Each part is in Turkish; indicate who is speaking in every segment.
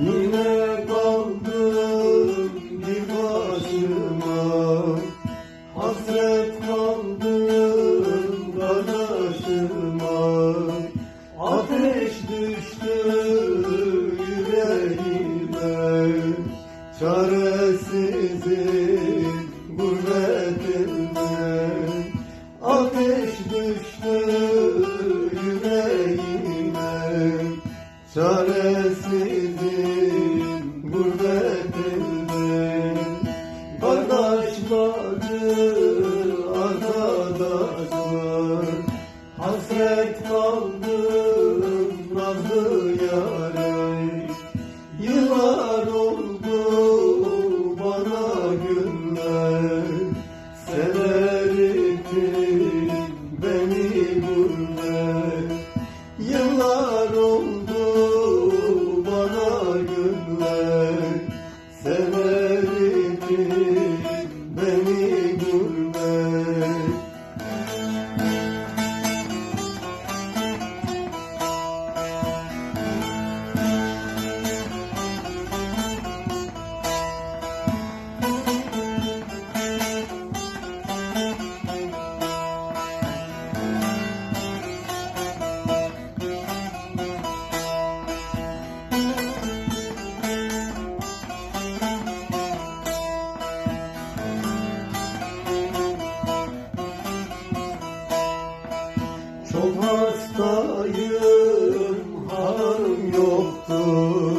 Speaker 1: Yine kaldım bir başıma. Hasret kaldım kardeşime Ateş düştü yüreğime. Çaresizim gurbetimde Ateş düştü yüreğime. Çaresizim Çok hastayım, halim yoktur.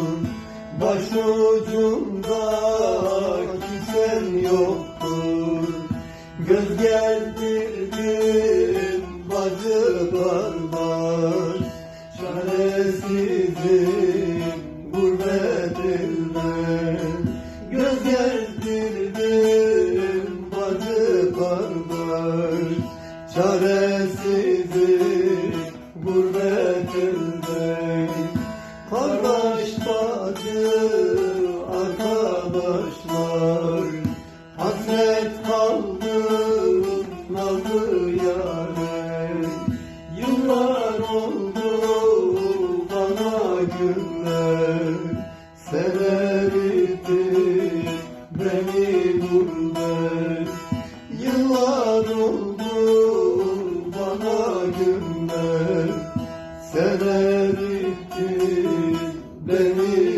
Speaker 1: Başucumda kimsem yoktur. Göz gezdirdim bacı kardeş. Çaresizim gurbetimde. Göz gezdirdim bacı kardeş. Çaresizim bacı arkadaşlar. Hasret kaldım nazlı yâre. Yıllar oldu bana günler Severim Beni